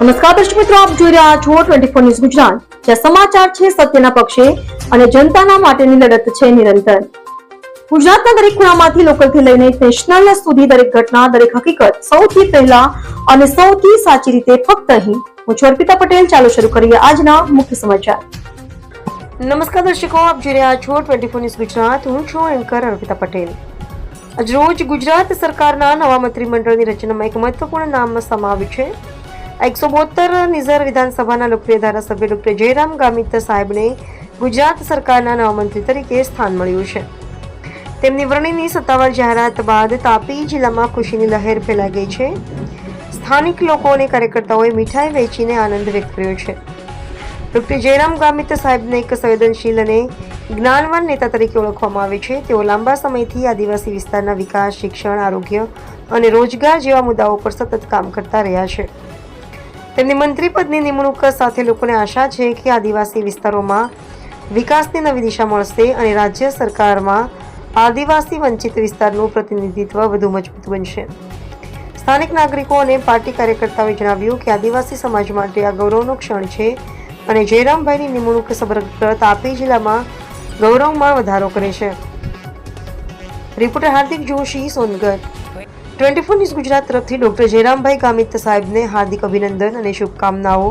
નમસ્કાર દર્શક મિત્રો, આપ જોઈ રહ્યા છો ટ્વેન્ટી ફોર ન્યૂઝ ગુજરાત. જ્યાં સમાચાર છે સત્યના પક્ષે અને જનતાના માટેની લડત છે નિરંતર. ગુજરાતના દરેક ખૂણામાંથી લોકલથી લઈને નેશનલ સુધી દરેક ઘટના, દરેક હકીકત સૌથી પહેલા અને સૌથી સાચી રીતે ફક્ત અહીં. હું છું અર્પિતા પટેલ. ચાલો શરૂ કરીએ આજના મુખ્ય સમાચાર. નમસ્કાર દર્શકો, આપ જોઈ રહ્યા છો ટ્વેન્ટી ફોર ન્યૂઝ ગુજરાત. હું છું એન્કર અર્પિતા પટેલ. આજરોજ ગુજરાત સરકારના નવા મંત્રીમંડળની રચનામાં એક મહત્વપૂર્ણ નામ સમાવ્યું છે. એકસો બોતેર નિઝર વિધાનસભાના લોકપ્રિય ધારાસભ્ય ડોક્ટર જયરામ ગામિત સાહેબને ગુજરાત સરકારના નવા મંત્રી તરીકે સ્થાન મળ્યું છે. તેમની વરણીની સત્તાવાર જાહેરાત બાદ તાપી જિલ્લામાં ખુશીની લહેર ફેલાઈ ગઈ છે. સ્થાનિક લોકો અને કાર્યકર્તાઓએ મીઠાઈ વેચીને આનંદ વ્યક્ત કર્યો છે. ડોક્ટર જયરામ ગામિત સાહેબને એક સંવેદનશીલ અને જ્ઞાનવાન નેતા તરીકે ઓળખવામાં આવે છે. તેઓ લાંબા સમયથી આદિવાસી વિસ્તારના વિકાસ, શિક્ષણ, આરોગ્ય અને રોજગાર જેવા મુદ્દાઓ પર સતત કામ કરતા રહ્યા છે. તેમની મંત્રી પદની નિમણૂક સાથે લોકોને આશા છે કે આદિવાસી વિસ્તારોમાં વિકાસની નવી દિશા મળશે અને રાજ્ય સરકારમાં આદિવાસી વંચિત વિસ્તારનું પ્રતિનિધિત્વ વધુ મજબૂત બનશે. સ્થાનિક નાગરિકો અને પાર્ટી કાર્યકર્તાઓએ જણાવ્યું કે આદિવાસી સમાજ માટે આ ગૌરવનો ક્ષણ છે અને જયરામભાઈની નિમણૂક સમગ્ર તાપી જિલ્લામાં ગૌરવમાં વધારો કરે છે. Reporter Hardik Joshi, Songadh. Twenty four news Gujarat તરફથી ડોક્ટર જયરામભાઈ કામિત સાહેબને હાર્દિક અભિનંદન અને શુભકામનાઓ.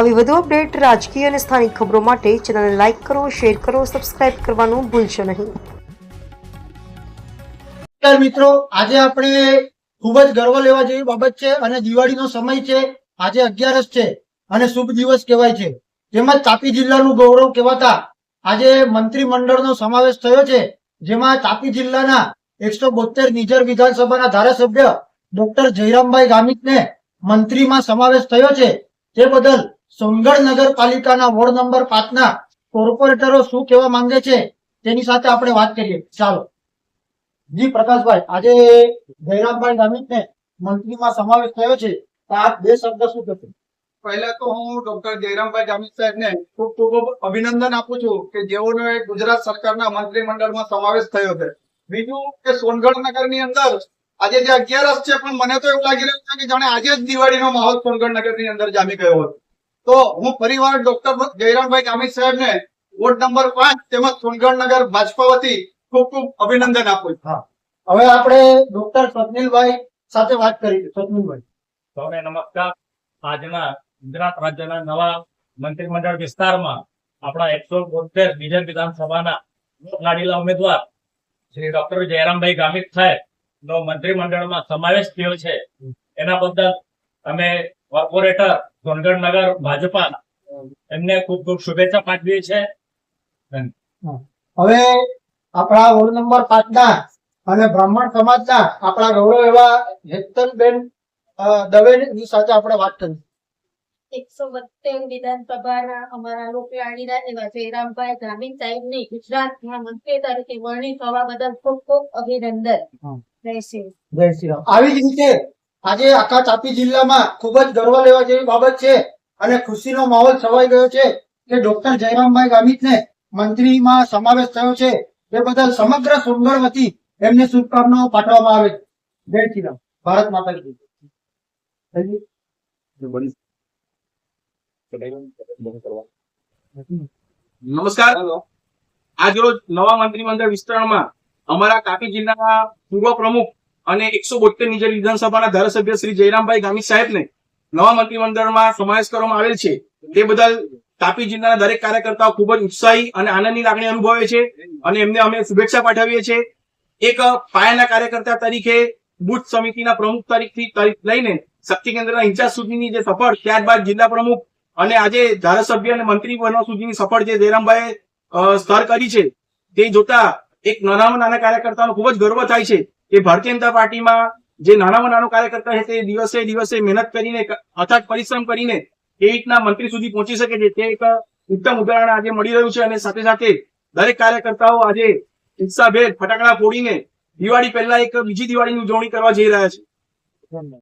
આવી વધુ અપડેટ રાજકીય અને સ્થાનિક ખબરો માટે ચેનલને લાઇક કરો, શેર કરો, સબસ્ક્રાઇબ કરવાનું ભૂલશો નહીં. મિત્રો, આજે આપણે ખૂબ જ ગર્વ લેવા જેવી બાબત છે અને દિવાળીનો સમય છે, આજે અગિયારસ છે અને શુભ દિવસ કહેવાય છે. તેમજ તાપી જિલ્લાનું ગૌરવ કહેવાતા આજે મંત્રીમંડળનો સમાવેશ થયો છે, જેમાં તાપી જિલ્લાના એકસો બોતેર નિજર વિધાનસભાના ધારાસભ્ય ડોક્ટર જયરામભાઈ ગામિતને મંત્રીમાં સમાવેશ થયો છે. તે બદલ સોનગઢ નગરપાલિકાના વોર્ડ નંબર પાંચના કોર્પોરેટરો શું કહેવા માંગે છે તેની સાથે આપણે વાત કરીએ. ચાલો. જી પ્રકાશભાઈ, આજે જયરામભાઈ ગામિતને મંત્રીમાં સમાવેશ થયો છે. તો બે શબ્દ શું કહેશો? પહેલા તો હું ડોક્ટર જયરામભાઈ જામિત સાહેબને ખૂબ ખૂબ અભિનંદન આપું છું કે જેઓનો ગુજરાત સરકારના મંત્રીમંડળમાં સમાવેશ થયો છે. બીજું કે સોનગઢ નગરની અંદર આજે જે અગિયારસ છે પણ મને તો એવું લાગી રહ્યું છે કે જાણે આજે જ દિવાળીનો માહોલ સોનગઢ નગરની અંદર જામી ગયો હતો તો હું પરિવાર ડોક્ટર જયરામભાઈ જામિત સાહેબને વોર્ડ નંબર પાંચ તેમજ સોનગઢ નગર ભાજપા વતી ખૂબ ખૂબ અભિનંદન આપું છું. હવે આપણે ડોક્ટર સ્વપ્નિલભાઈ સાથે વાત કરી. સ્વપ્નિલભાઈ સૌને નમસ્કાર. આજના ગુજરાત રાજ્યના નવા મંત્રીમંડળ વિસ્તારમાં આપણા એકસો બોતેર બીજા વિધાનસભાના લાડીલા ઉમેદવાર શ્રી ડોક્ટર જયરામભાઈ ગામિત સાહેબ નો મંત્રીમંડળમાં સમાવેશ થયો છે. એના બદલ અમે કોર્પોરેટર સોનગઢ નગર ભાજપા એમને ખૂબ ખૂબ શુભેચ્છા પાઠવી છે હવે આપણા વોર્ડ નંબર પાંચ ના અને બ્રાહ્મણ સમાજના આપણા ગૌરવ એવા હેતનબેન દવે સાથે આપણે વાત કરી એકસો બોતેર વિધાનસભાના અમારા લોકલાડીના એવા જયરામભાઈ ગ્રામીણ સાહેબની ગુજરાતના મંત્રી તરીકે વરણી થવા બદલ ખૂબ ખૂબ અભિનંદન. જય શ્રી રામ. આવી જ રીતે આજે આખા તાપી જિલ્લામાં ખૂબ જ ગર્વ લેવા જેવી બાબત છે અને ખુશીનો માહોલ છવાઈ ગયો છે કે ડોક્ટર જયરામભાઈ ગામિતને મંત્રીમાં સમાવેશ થયો છે. તે બદલ સમગ્ર સોનગઢ વતી એમને શુભકામનાઓ પાઠવવામાં આવે. છે જય શ્રી રામ. ભારત માતા કી જય. નમસ્કાર. આજરોજ નવા મંત્રીમંડળ વિસ્તરણમાં અમારા તાપી જિલ્લાના પૂર્વ પ્રમુખ અને એકસો બોતેર નિજર વિધાનસભાના ધારાસભ્ય શ્રી જયરામભાઈ ગામિત સાહેબને નવા મંત્રીમંડળમાં સમાવેશ કરવામાં આવેલ છે. તે બદલ તાપી જિલ્લાના દરેક કાર્યકર્તાઓ ખૂબ જ ઉત્સાહી અને આનંદની લાગણી અનુભવે છે અને એમને અમે શુભેચ્છા પાઠવીએ છીએ. એક પાયાના કાર્યકર્તા તરીકે બુથ સમિતિના પ્રમુખ તરીકે તરી- લઈને શક્તિ કેન્દ્રના ઇન્ચાર્જ સુધીની જે સફળ ત્યારબાદ જિલ્લા પ્રમુખ અને આજે ધારાસભ્ય અને મંત્રી બનવા સુધીની સફળ જે જયરામભાઈ સ્તર કરી છે, તે જોતા એક નાનામાં નાના કાર્યકર્તાનો ખૂબ જ ગર્વ થાય છે કે ભારતીય જનતા પાર્ટીમાં જે નાનામાં નાનો કાર્યકર્તા છે, તે દિવસે દિવસે મહેનત કરીને, અથાગ પરિશ્રમ કરીને એ રીતના મંત્રી સુધી પહોંચી શકે છે. તે એક ઉત્તમ ઉદાહરણ આજે મળી રહ્યું છે અને સાથે સાથે દરેક કાર્યકર્તાઓ આજે ઉત્સાહભેર ફટાકડા ફોડીને દિવાળી પહેલા એક બીજી દિવાળીની ઉજવણી કરવા જઈ રહ્યા છે.